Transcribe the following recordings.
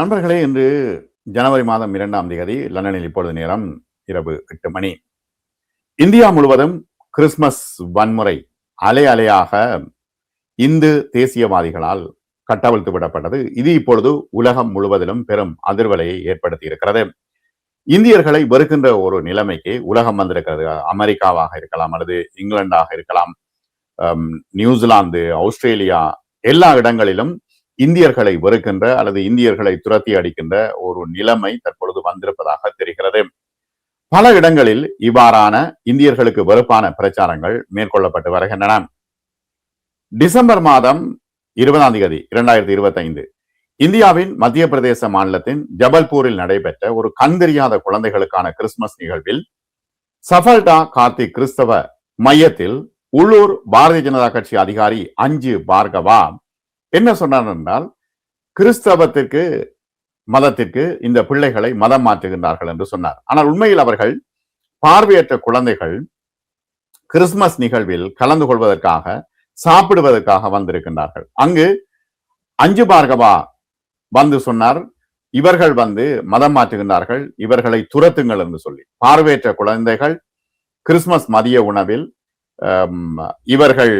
நண்பர்களே இன்று ஜனவரி மாதம் இரண்டாம் தேதி லண்டனில் இப்பொழுது நேரம் இரவு எட்டு மணி. இந்தியா முழுவதும் கிறிஸ்துமஸ் வன்முறை அலை அலையாக இந்து தேசியவாதிகளால் கட்டவிழ்த்து விடப்பட்டது. இது இப்பொழுது உலகம் முழுவதிலும் பெரும் அதிர்வலையை ஏற்படுத்தி இருக்கிறது இந்தியர்களை வெறுக்கின்ற ஒரு நிலைமைக்கு உலகம் வந்திருக்கிறது. அமெரிக்காவாக இருக்கலாம் அல்லது இங்கிலாண்டாக இருக்கலாம் நியூசிலாந்து ஆஸ்திரேலியா எல்லா இடங்களிலும் இந்தியர்களை வெறுக்கின்ற அல்லது இந்தியர்களை துரத்தி அடிக்கின்ற ஒரு நிலைமை தற்பொழுது வந்திருப்பதாக தெரிகிறது. பல இடங்களில் இவ்வாறான இந்தியர்களுக்கு வெறுப்பான பிரச்சாரங்கள் மேற்கொள்ளப்பட்டு வருகின்றன. டிசம்பர் மாதம் இருபதாம் தேதி இரண்டாயிரத்தி இருபத்தி ஐந்து இந்தியாவின் மத்திய பிரதேச மாநிலத்தின் ஜபல்பூரில் நடைபெற்ற ஒரு கண் தெரியாத குழந்தைகளுக்கான கிறிஸ்துமஸ் நிகழ்வில் சஃபல்டா கார்த்திக் கிறிஸ்தவ மையத்தில் உள்ளூர் பாரதிய ஜனதா கட்சி அதிகாரி அஞ்சு பார்கவா என்ன சொன்னார் என்றால் கிறிஸ்தவத்திற்கு மதத்திற்கு இந்த பிள்ளைகளை மதம் மாற்றுகின்றார்கள் என்று சொன்னார். ஆனால் உண்மையில் அவர்கள் பார்வையற்ற குழந்தைகள் கிறிஸ்துமஸ் நிகழ்வில் கலந்து கொள்வதற்காக சாப்பிடுவதற்காக வந்திருக்கின்றார்கள். அங்கு அஞ்சு பார்கவா வந்து சொன்னார் இவர்கள் வந்து மதம் மாற்றுகின்றார்கள் இவர்களை துரத்துங்கள் என்று சொல்லி. பார்வையற்ற குழந்தைகள் கிறிஸ்துமஸ் மதிய உணவில் இவர்கள்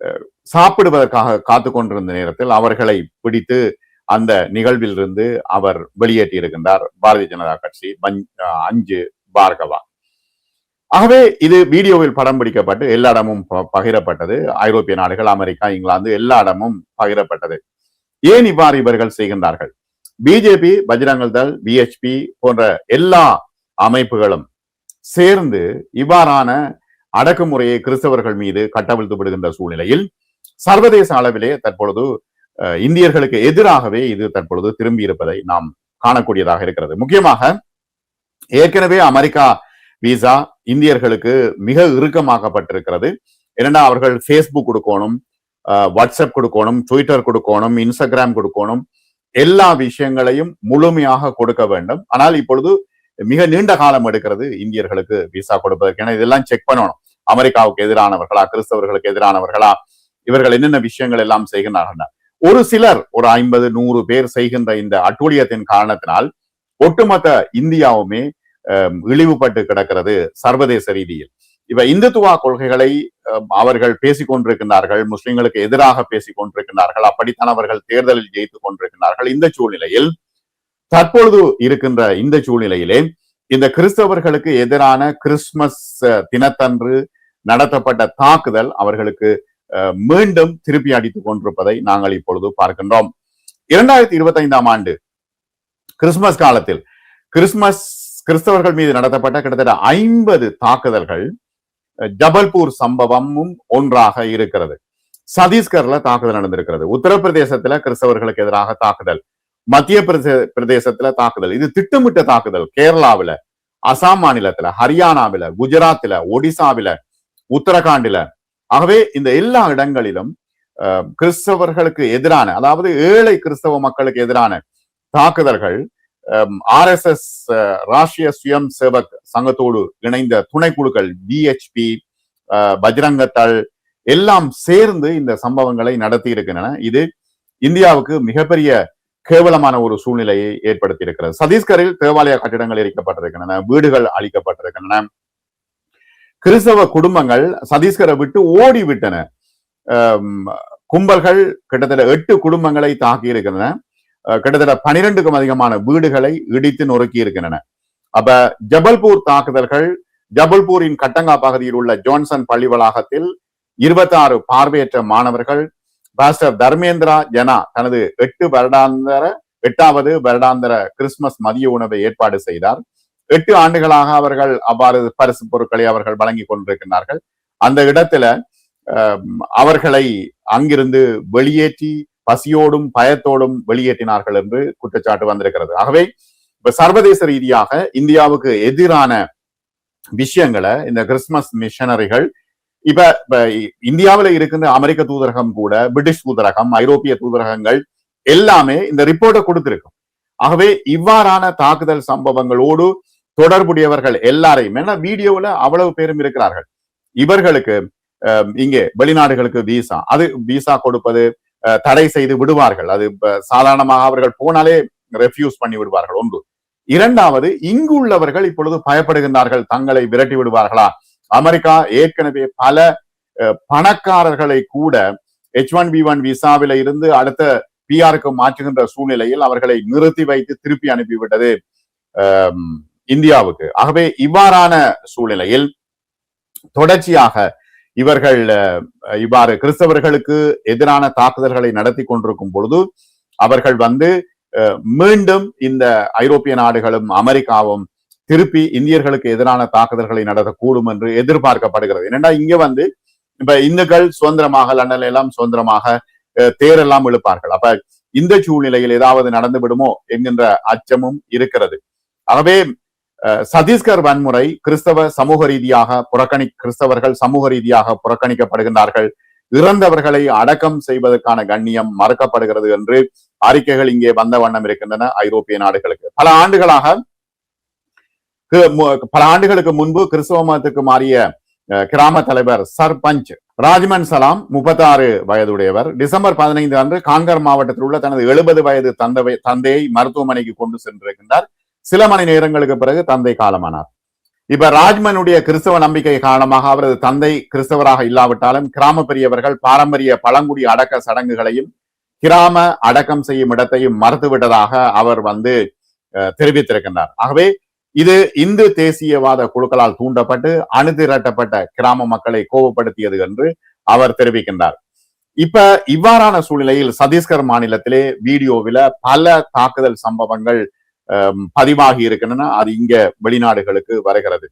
அஹ், சாப்பிடுவதற்காக காத்து கொண்டிருந்த நேரத்தில் அவர்களை பிடித்து அந்த நிகழ்வில் இருந்து அவர் வெளியேற்றி இருக்கின்றார் பாரதிய ஜனதா கட்சி அஞ்சு பார்கவா. ஆகவே இது வீடியோவில் படம் பிடிக்கப்பட்டு எல்லா இடமும் ப- பகிரப்பட்டது. ஐரோப்பிய நாடுகள் அமெரிக்கா இங்கிலாந்து எல்லா இடமும் பகிரப்பட்டது. ஏன் இவ்வாறு இவர்கள் செய்கின்றார்கள்? பிஜேபி பஜ்ரங்கல் தள் பிஹெச்பி போன்ற எல்லா அமைப்புகளும் சேர்ந்து இவ்வாறான அடக்குமுறையை கிறிஸ்தவர்கள் மீது கட்டவிழ்த்து விடுகின்ற சூழ்நிலையில் சர்வதேச அளவிலே தற்பொழுது இந்தியர்களுக்கு எதிராகவே இது தற்பொழுது திரும்பி இருப்பதை நாம் காணக்கூடியதாக இருக்கிறது. முக்கியமாக ஏற்கனவே அமெரிக்கா விசா இந்தியர்களுக்கு மிக இறுக்கமாக்கப்பட்டிருக்கிறது. ஏனென்றா அவர்கள் ஃபேஸ்புக் கொடுக்கணும் அஹ், வாட்ஸ்அப் கொடுக்கணும் ட்விட்டர் கொடுக்கணும் இன்ஸ்டாகிராம் கொடுக்கணும் எல்லா விஷயங்களையும் முழுமையாக கொடுக்க வேண்டும். ஆனால் இப்பொழுது மிக நீண்ட காலம் எடுக்கிறது இந்தியர்களுக்கு விசா கொடுப்பதற்கு. ஏன்னா இதெல்லாம் செக் பண்ணணும். அமெரிக்காவுக்கு எதிரானவர்களா கிறிஸ்தவர்களுக்கு எதிரானவர்களா இவர்கள் என்னென்ன விஷயங்கள் எல்லாம் செய்கின்றார்கள்? ஒரு சிலர் ஒரு ஐம்பது நூறு பேர் செய்கின்ற இந்த அட்டூழியத்தின் காரணத்தினால் ஒட்டுமொத்த இந்தியாவுமே இழிவுபட்டு கிடக்கிறது சர்வதேச ரீதியில். இப்ப இந்துத்துவா கொள்கைகளை அவர்கள் பேசிக் கொண்டிருக்கின்றார்கள் முஸ்லிம்களுக்கு எதிராக பேசிக் கொண்டிருக்கிறார்கள் அப்படித்தான் அவர்கள் தேர்தலில் ஜெயித்துக் கொண்டிருக்கிறார்கள் இந்த சூழ்நிலையில் தற்பொழுது இருக்கின்ற இந்த சூழ்நிலையிலே இந்த கிறிஸ்தவர்களுக்கு எதிரான கிறிஸ்துமஸ் தினத்தன்று நடத்தப்பட்ட தாக்குதல் அவர்களுக்கு மீண்டும் திருப்பி அடித்துக் கொண்டிருப்பதை நாங்கள் இப்பொழுது பார்க்கின்றோம். இரண்டாயிரத்தி இருபத்தி ஐந்தாம் ஆண்டு கிறிஸ்துமஸ் காலத்தில் கிறிஸ்துமஸ் கிறிஸ்தவர்கள் மீது நடத்தப்பட்ட கிட்டத்தட்ட ஐம்பது தாக்குதல்கள் ஜபல்பூர் சம்பவமும் ஒன்றாக இருக்கிறது. சத்தீஸ்கர்ல தாக்குதல் நடந்திருக்கிறது. உத்தரப்பிரதேசத்துல கிறிஸ்தவர்களுக்கு எதிராக தாக்குதல் மத்திய பிரதேசத்துல தாக்குதல். இது திட்டமிட்ட தாக்குதல். கேரளாவில அசாம் மாநிலத்துல ஹரியானாவில குஜராத்ல ஒடிசாவில உத்தரகாண்டில ஆகவே இந்த எல்லா இடங்களிலும் கிறிஸ்தவர்களுக்கு எதிரான அதாவது ஏழை கிறிஸ்தவ மக்களுக்கு எதிரான தாக்குதல்கள் ஆர் எஸ் எஸ் ராஷ்டிரிய சுயம் சேவக் சங்கத்தோடு இணைந்த துணைக்குழுக்கள் பிஹெச்பி பஜ்ரங்கத்தள் எல்லாம் சேர்ந்து இந்த சம்பவங்களை நடத்தி இருக்கின்றன இது இந்தியாவுக்கு மிகப்பெரிய கேவலமான ஒரு சூழ்நிலையை ஏற்படுத்தி இருக்கிறது சத்தீஸ்கரில் தேவாலய கட்டிடங்கள் எரிக்கப்பட்டிருக்கின்றன வீடுகள் அளிக்கப்பட்டிருக்கின்றன கிறிஸ்தவ குடும்பங்கள் சதீஸ்கரை விட்டு ஓடி விட்டன கும்பல்கள் கிட்டத்தட்ட எட்டு குடும்பங்களை தாக்கி இருக்கின்றன. கிட்டத்தட்ட பனிரெண்டுக்கும் அதிகமான வீடுகளை இடித்து நொறுக்கி இருக்கின்றன. அப்ப ஜபல்பூர் தாக்குதல்கள் ஜபல்பூரின் கட்டங்கா பகுதியில் உள்ள ஜான்சன் பள்ளி வளாகத்தில் இருபத்தாறு பார்வையற்ற மாணவர்கள் பாஸ்டர் தர்மேந்திரா ஜனா தனது எட்டு வருடாந்தர எட்டாவது வருடாந்தர கிறிஸ்துமஸ் மதிய உணவை ஏற்பாடு செய்தார். எட்டு ஆண்டுகளாக அவர்கள் அவ்வாறு பரிசு பொருட்களை அவர்கள் வழங்கி கொண்டிருக்கிறார்கள் அந்த இடத்துல அவர்களை அங்கிருந்து வெளியேற்றி பசியோடும் பயத்தோடும் வெளியேற்றினார்கள் என்று குற்றச்சாட்டு வந்திருக்கிறது. ஆகவே இப்ப சர்வதேச ரீதியாக இந்தியாவுக்கு எதிரான விஷயங்களை இந்த கிறிஸ்துமஸ் மிஷனரிகள் இப்ப இப்ப இந்தியாவுல இருக்கின்ற அமெரிக்க தூதரகம் கூட பிரிட்டிஷ் தூதரகம் ஐரோப்பிய தூதரகங்கள் எல்லாமே இந்த ரிப்போர்ட்டை கொடுத்திருக்கும் ஆகவே இவ்வாறான தாக்குதல் சம்பவங்களோடு தொடர்புடையவர்கள் எல்லாரையும் ஏன்னா வீடியோவில் அவ்வளவு பேரும் இருக்கிறார்கள். இவர்களுக்கு இங்கே வெளிநாடுகளுக்கு விசா அது விசா கொடுப்பது அஹ், தடை செய்து விடுவார்கள். அது சாதாரணமாக அவர்கள் போனாலே ரெஃப்யூஸ் பண்ணி விடுவார்கள் ஒன்று. இரண்டாவது இங்கு உள்ளவர்கள் இப்பொழுது பயப்படுகின்றார்கள் தங்களை விரட்டி விடுவார்களா? அமெரிக்கா ஏற்கனவே பல பணக்காரர்களை கூட எச் ஒன் பி ஒன் விசாவில இருந்து அடுத்த பிஆருக்கு மாற்றுகின்ற சூழ்நிலையில் அவர்களை நிறுத்தி வைத்து திருப்பி அனுப்பிவிட்டது. இந்தியாவுக்கு. ஆகவே இவ்வாறான சூழ்நிலையில் தொடர்ச்சியாக இவர்கள் இவ்வாறு கிறிஸ்தவர்களுக்கு எதிரான தாக்குதல்களை நடத்தி கொண்டிருக்கும் பொழுது அவர்கள் வந்து மீண்டும் இந்த ஐரோப்பிய நாடுகளும் அமெரிக்காவும் திருப்பி இந்தியர்களுக்கு எதிரான தாக்குதல்களை நடத்தக்கூடும் என்று எதிர்பார்க்கப்படுகிறது. என்னடா இங்க வந்து இப்ப இந்துக்கள் சுதந்திரமாக லண்டன்ல எல்லாம் சுதந்திரமாக தேரெல்லாம் இழுப்பார்கள். அப்ப இந்த சூழ்நிலையில் ஏதாவது நடந்து விடுமோ என்கின்ற அச்சமும் இருக்கிறது. ஆகவே சத்தீஸ்கர் வன்முறை கிறிஸ்தவ சமூக ரீதியாக புறக்கணி கிறிஸ்தவர்கள் சமூக ரீதியாக புறக்கணிக்கப்படுகின்றார்கள். இறந்தவர்களை அடக்கம் செய்வதற்கான கண்ணியம் மறுக்கப்படுகிறது என்று அறிக்கைகள் இங்கே வந்த வண்ணம் இருக்கின்றன ஐரோப்பிய நாடுகளுக்கு. பல ஆண்டுகளாக பல ஆண்டுகளுக்கு முன்பு கிறிஸ்தவ மதத்துக்கு மாறிய கிராம தலைவர் சர்பஞ்ச் ராஜ்மன் சலாம் முப்பத்தாறு வயதுடையவர். டிசம்பர் பதினைந்து அன்று காங்கர் மாவட்டத்தில் உள்ள தனது எழுபது வயது தந்தை தந்தையை மருத்துவமனைக்கு கொண்டு சென்றிருக்கின்றார். சில மணி நேரங்களுக்கு பிறகு தந்தை காலமானார். இப்ப ராஜ்மனுடைய கிறிஸ்தவ நம்பிக்கை காரணமாக அவரது தந்தை கிறிஸ்தவராக இல்லாவிட்டாலும் கிராம பெரியவர்கள் பாரம்பரிய பழங்குடி அடக்க சடங்குகளையும் கிராம அடக்கம் செய்யும் இடத்தையும் மறுத்துவிட்டதாக அவர் வந்து தெரிவித்திருக்கின்றார். ஆகவே இது இந்து தேசியவாத குழுக்களால் தூண்டப்பட்டு அணுதிரட்டப்பட்ட கிராம மக்களை கோபப்படுத்தியது என்று அவர் தெரிவிக்கின்றார். இப்ப இவ்வாறான சூழ்நிலையில் சத்தீஸ்கர் மாநிலத்திலே வீடியோவில பல தாக்குதல் சம்பவங்கள் பதிவாகி இருக்கின்றன. அது இங்க வெளிநாடுகளுக்கு வருகிறது.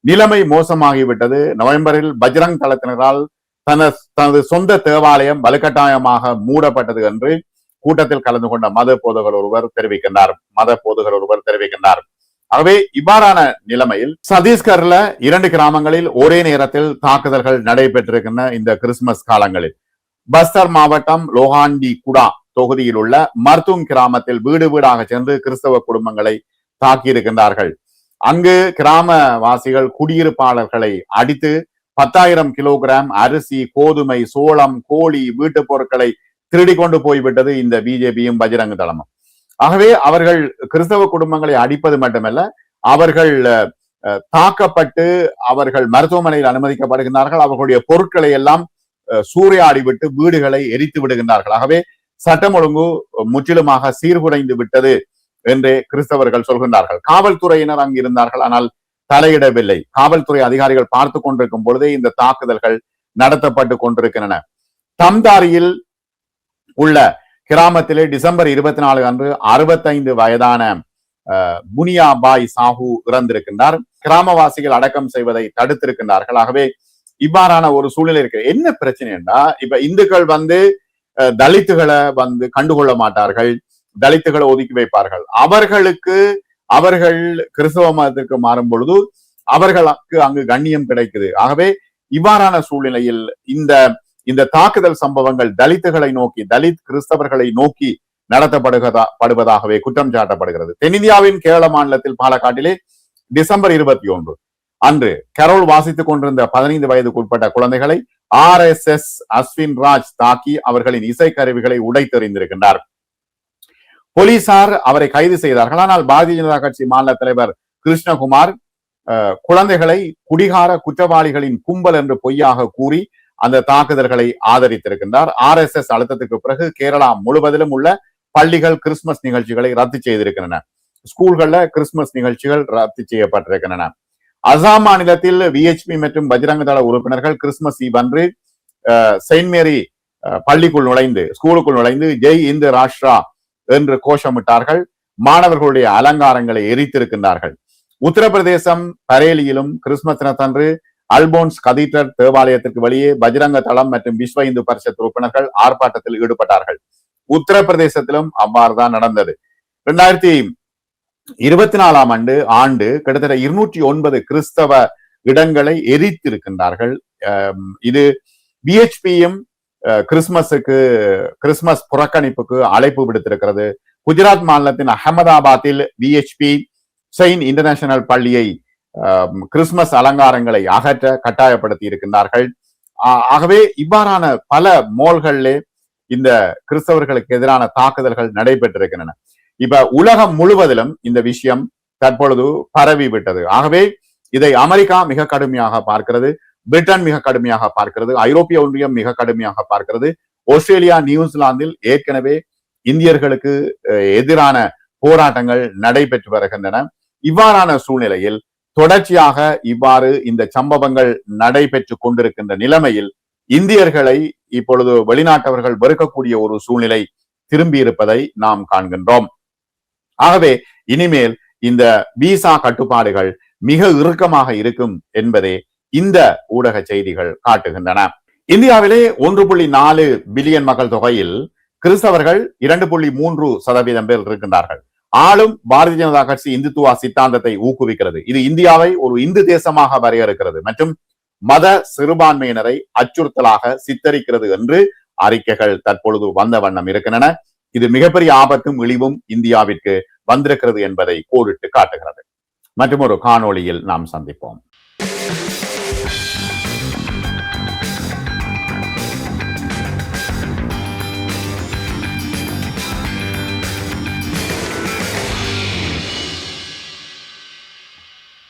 நிலைமை மோசமாகிவிட்டது. நவம்பரில் பஜ்ரங் தளத்தினரால் தன தனது சொந்த தேவாலயம் வலுக்கட்டாயமாக மூடப்பட்டது என்று கூட்டத்தில் கலந்து கொண்ட மத போதகர் ஒருவர் தெரிவிக்கின்றார். மத போதகர் ஒருவர் தெரிவிக்கின்றார். ஆகவே இவ்வாறான நிலைமையில் சத்தீஸ்கர்ல இரண்டு கிராமங்களில் ஒரே நேரத்தில் தாக்குதல்கள் நடைபெற்றிருக்கின்றன இந்த கிறிஸ்துமஸ் காலங்களில். பஸ்தர் மாவட்டம் லோஹாண்டி குடா தொகுதியில் உள்ள மர்துங் கிராமத்தில் வீடு வீடாக சென்று கிறிஸ்தவ குடும்பங்களை தாக்கியிருக்கின்றார்கள். அங்கு கிராமவாசிகள் குடியிருப்பாளர்களை அடித்து பத்தாயிரம் கிலோகிராம் அரிசி கோதுமை சோளம் கோழி வீட்டுப் பொருட்களை திருடி கொண்டு போய்விட்டது இந்த பிஜேபியும் பஜ்ரங்க தளமும். ஆகவே அவர்கள் கிறிஸ்தவ குடும்பங்களை அடிப்பது மட்டுமல்ல அவர்கள் தாக்கப்பட்டு அவர்கள் மருத்துவமனையில் அனுமதிக்கப்படுகின்றார்கள். அவர்களுடைய பொருட்களை எல்லாம் சூறையாடி விட்டு வீடுகளை எரித்து விடுகின்றார்கள். ஆகவே சட்டம் ஒழுங்கு முற்றிலுமாக சீர்குலைந்து விட்டது என்றே கிறிஸ்தவர்கள் சொல்கின்றார்கள். காவல்துறையினர் அங்கு இருந்தார்கள் ஆனால் தலையிடவில்லை. காவல்துறை அதிகாரிகள் பார்த்து கொண்டிருக்கும் பொழுதே இந்த தாக்குதல்கள் நடத்தப்பட்டு கொண்டிருக்கின்றன. தம்தாரியில் உள்ள கிராமத்திலே டிசம்பர் இருபத்தி நாலு அன்று அறுபத்தைந்து வயதான புனியா பாய் சாஹூ இறந்திருக்கின்றார். கிராமவாசிகள் அடக்கம் செய்வதை தடுத்திருக்கின்றார்கள். ஆகவே இவ்வாறான ஒரு சூழ்நிலை இருக்கு என்ன பிரச்சனைன்னா இப்ப இந்துக்கள் வந்து தலித்துகளை வந்து கண்டுகொள்ள மாட்டார்கள். தலித்துகளை ஒதுக்கி வைப்பார்கள். அவர்களுக்கு அவர்கள் கிறிஸ்தவ மதத்திற்கு மாறும் பொழுது அவர்களுக்கு அங்கு கண்ணியம் கிடைக்குது. ஆகவே இவ்வாறான சூழ்நிலையில் இந்த இந்த தாக்குதல் சம்பவங்கள் தலித்துகளை நோக்கி தலித் கிறிஸ்தவர்களை நோக்கி நடத்தப்படுகிறதா படுவதாகவே குற்றம் சாட்டப்படுகிறது. தென்னிந்தியாவின் கேரள மாநிலத்தில் பாலக்காட்டிலே டிசம்பர் இருபத்தி ஒன்று அன்று கரோல் வாசித்துக் கொண்டிருந்த பதினைந்து வயதுக்கு உட்பட்ட குழந்தைகளை R S S Ashwin Raj தாக்கி அவர்களின் இசைக்கருவிகளை உடைத்தெறிந்திருக்கின்றார். போலீசார் அவரை கைது செய்தார்கள். ஆனால் பாரதிய ஜனதா கட்சி மாநில தலைவர் கிருஷ்ணகுமார் குழந்தைகளை குடிகார குற்றவாளிகளின் கும்பல் என்று பொய்யாக கூறி அந்த தாக்குதல்களை ஆதரித்திருக்கின்றார். ஆர் எஸ் எஸ் அழுத்தத்துக்கு பிறகு கேரளா முழுவதிலும் உள்ள பள்ளிகள் கிறிஸ்துமஸ் நிகழ்ச்சிகளை ரத்து செய்திருக்கின்றன. ஸ்கூல்கள்ல கிறிஸ்துமஸ் நிகழ்ச்சிகள் ரத்து செய்யப்பட்டிருக்கின்றன. அசாம் மாநிலத்தில் விஹெச்பி மற்றும் பஜ்ரங்க தள உறுப்பினர்கள் கிறிஸ்துமஸ் ஈவ் அன்று செயின்ட் மேரி பள்ளிக்குள் நுழைந்து ஸ்கூலுக்குள் நுழைந்து ஜெய் இந்து ராஷ்டிரா என்று கோஷமிட்டார்கள். மாணவர்களுடைய அலங்காரங்களை எரித்திருக்கின்றார்கள். உத்தரப்பிரதேசம் பரேலியிலும் கிறிஸ்துமஸ் தினத்தன்று அல்போன்ஸ் கதீட்டர் தேவாலயத்திற்கு வெளியே பஜ்ரங்க தளம் மற்றும் விஸ்வ இந்து பரிஷத் உறுப்பினர்கள் ஆர்ப்பாட்டத்தில் ஈடுபட்டார்கள். உத்தரப்பிரதேசத்திலும் அவ்வாறுதான் நடந்தது. இரண்டாயிரத்தி இருபத்தி நாலாம் ஆண்டு ஆண்டு கிட்டத்தட்ட இருநூற்றி ஒன்பது கிறிஸ்தவ இடங்களை எரித்திருக்கின்றார்கள். இது பிஹெச்பியும் கிறிஸ்மஸுக்கு கிறிஸ்துமஸ் புறக்கணிப்புக்கு அழைப்பு விடுத்திருக்கிறது. குஜராத் மாநிலத்தின் அகமதாபாத்தில் பிஹெச்பி செயின் இன்டர்நேஷனல் பள்ளியை கிறிஸ்துமஸ் அலங்காரங்களை அகற்ற கட்டாயப்படுத்தி இருக்கின்றார்கள். ஆகவே இவ்வாறான பல மோல்களிலே இந்த கிறிஸ்தவர்களுக்கு எதிரான தாக்குதல்கள் நடைபெற்றிருக்கின்றன. இப்ப உலகம் முழுவதிலும் இந்த விஷயம் தற்பொழுது பரவி விட்டது. ஆகவே இதை அமெரிக்கா மிக கடுமையாக பார்க்கிறது. பிரிட்டன் மிக கடுமையாக பார்க்கிறது. ஐரோப்பிய ஒன்றியம் மிக கடுமையாக பார்க்கிறது. ஆஸ்திரேலியா நியூசிலாந்தில் ஏற்கனவே இந்தியர்களுக்கு எதிரான போராட்டங்கள் நடைபெற்று வருகின்றன. இவ்வாறான சூழ்நிலையில் தொடர்ச்சியாக இவ்வாறு இந்த சம்பவங்கள் நடைபெற்று கொண்டிருக்கின்ற நிலைமையில் இந்தியர்களை இப்பொழுது வெளிநாட்டவர்கள் வெறுக்கக்கூடிய ஒரு சூழ்நிலை திரும்பி இருப்பதை நாம் காண்கின்றோம். ஆகவே இனிமேல் இந்த விசா கட்டுப்பாடுகள் மிக இறுக்கமாக இருக்கும் என்பதே இந்த ஊடக செய்திகள் காட்டுகின்றன. இந்தியாவிலே ஒன்று புள்ளி நாலு பில்லியன் மக்கள் தொகையில் கிறிஸ்தவர்கள் இரண்டு புள்ளி மூன்று சதவீதம் பேர் இருக்கின்றார்கள். ஆளும் பாரதிய ஜனதா கட்சி இந்துத்துவா சித்தாந்தத்தை ஊக்குவிக்கிறது. இது இந்தியாவை ஒரு இந்து தேசமாக வரையறுக்கிறது மற்றும் மத சிறுபான்மையினரை அச்சுறுத்தலாக சித்தரிக்கிறது என்று அறிக்கைகள் தற்பொழுது வந்த வண்ணம் இருக்கின்றன. இது மிகப்பெரிய ஆபத்தும் இழிவும் இந்தியாவிற்கு வந்திருக்கிறது என்பதை கோடிட்டு காட்டுகிறது. மற்றும் ஒரு காணொளியில் நாம் சந்திப்போம்.